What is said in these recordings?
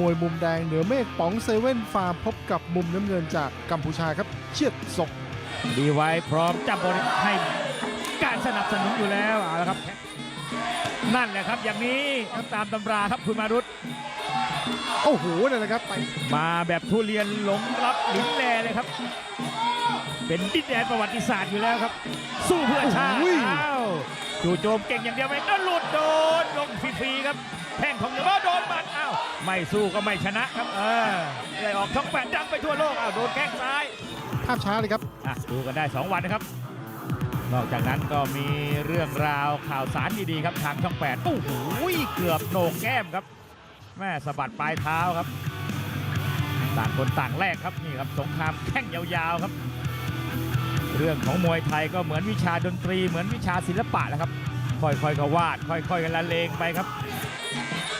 มวยมุมแดงเหนือเมฆป๋องเซเว่นฟาร์มพบกับมุมน้ำเงินจากกัมพูชาครับ เชียดศกดีไว้พร้อมจับบริให้การสนับสนุนอยู่แล้วเอาละครับ นั่นแหละครับอย่างนี้ครับตามตำราครับคุณมารุตโอ้โหนั่นแหละครับไปมาแบบทุเรียนหลงรับลิ้นแลเลยครับ เป็นดินแดนประวัติศาสตร์อยู่แล้วครับ สู้เพื่อชาติอ้าวจู่โจมเก่งอย่างเดียวไม่ก็หลุดโดนลงฟรีๆครับแท่งของเดว่าโดนบัดอ้าว ไม่สู้ก็ไม่ชนะครับเออเลยออกช่องแปดดังไปทั่วโลกอ้าวโดนแข้งซ้ายภาพช้าเลยครับอะดูกันได้ 2 วันนะครับ นอกจากนั้นก็มีเรื่องราวข่าวสารดีๆครับทางช่องแปดโอ้โหเกือบโหนกแก้มครับแม่สะบัดปลายเท้าครับ ต่างคนต่างแลกครับนี่ครับสงครามแข่งยาวๆครับ เรื่องของมวยไทยก็เหมือนวิชาดนตรีเหมือนวิชาศิลปะแหละครับ ค่อยๆก็วาด ค่อยๆกันละเลงไปครับ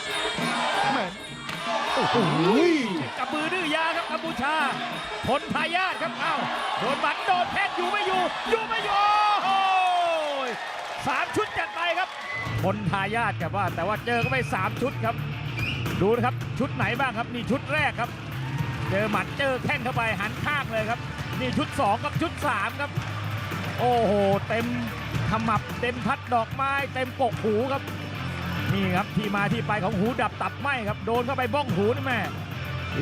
แม่ โอ้โหกับมือดื้อยาครับกัมพูชาทนทายาทครับเอ้าโดนบัตรโดนแพทย์อยู่ไม่อยู่ อยู่ไม่อยู่สามชุดจัดไปครับทนทายาทครับว่า แต่ว่าเจอก็ไปสามชุดครับ ดูนะครับชุดไหนบ้างครับนี่ชุดแรกครับ เจอหมัดเจอแข้งเข้าไปหันข้างเลยครับ นี่ชุดสองกับชุดสามครับ โอ้โห เต็มขมับเต็มพัดดอกไม้ เต็มปกหูครับ นี่ครับที่มาที่ไปของหูดับตับไหมครับโดนเข้าไปบ้องหูนี่แม่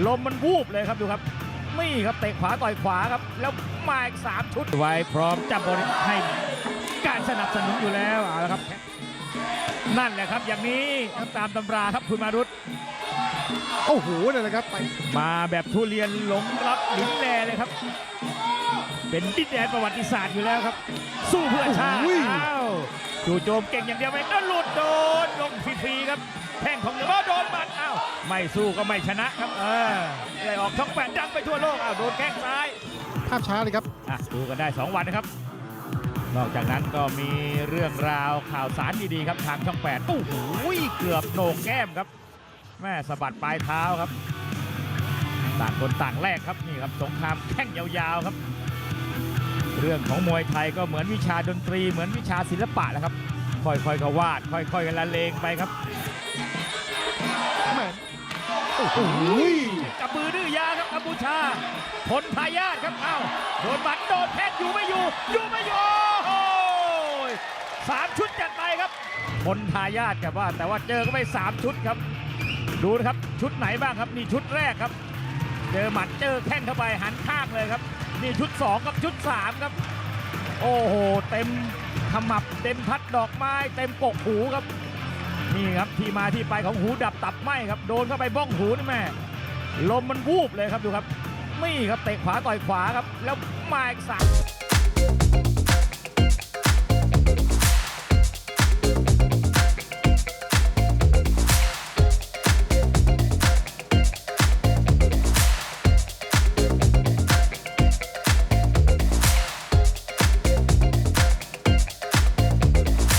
ลมมันวูบเลยครับดูครับนี่ครับเตะขวาต่อยขวาครับ แล้วมาอีกสามชุดไว้พร้อมจับบริให้การสนับสนุนอยู่แล้วเอาละครับ นั่นแหละครับอย่างนี้ครับตามตำราครับคุณมารุตโอ้โหนั่นแหละครับไปมาแบบทุเรียนหลงรับลิ้นแลเลยครับ เป็นดินแดนประวัติศาสตร์อยู่แล้วครับ สู้เพื่อชาติอ้าวจู่โจมเก่งอย่างเดียวไม่ก็หลุดโดนลงฟรีๆครับแท่งของเดว่าโดนบัดอ้าวไม่สู้ก็ไม่ชนะครับเออเลยออกช่องแปดดังไปทั่วโลกอ้าวโดนแข้งซ้ายภาพช้าเลยครับอะดูกันได้ 2 วันนะครับ นอกจากนั้นก็มีเรื่องราวข่าวสารดีๆครับทางช่อง8โอ้โหเกือบโหนกแก้มครับแม่สะบัดปลายเท้าครับ ต่างคนต่างแลกครับนี่ครับสงครามแข่งยาวๆครับ เรื่องของมวยไทยก็เหมือนวิชาดนตรีเหมือนวิชาศิลปะแหละครับ ค่อยๆก็วาด ค่อยๆกันละเลงไปครับแม่โอ้โหกับมือดื้อยาครับกัมพูชาทนทายาทครับเอ้าโดนบัตรโดนแพทย์อยู่ไม่อยู่ อยู่ไม่อยู่โอ้ยสามชุดจัดไปครับทนทายาทครับว่า แต่ว่าเจอก็ไปสามชุดครับ ดูนะครับชุดไหนบ้างครับนี่ชุดแรกครับ เจอหมัดเจอแข้งเข้าไปหันข้างเลยครับ นี่ชุดสองกับชุดสามครับ โอ้โห เต็มขมับเต็มพัดดอกไม้ เต็มปกหูครับ นี่ครับที่มาที่ไปของหูดับตับไหมครับ โดนเข้าไปบ้องหูนี่แม่ลมมันวูบเลยครับดูครับนี่ครับเตะขวาต่อยขวาครับ แล้วมาอีกสาม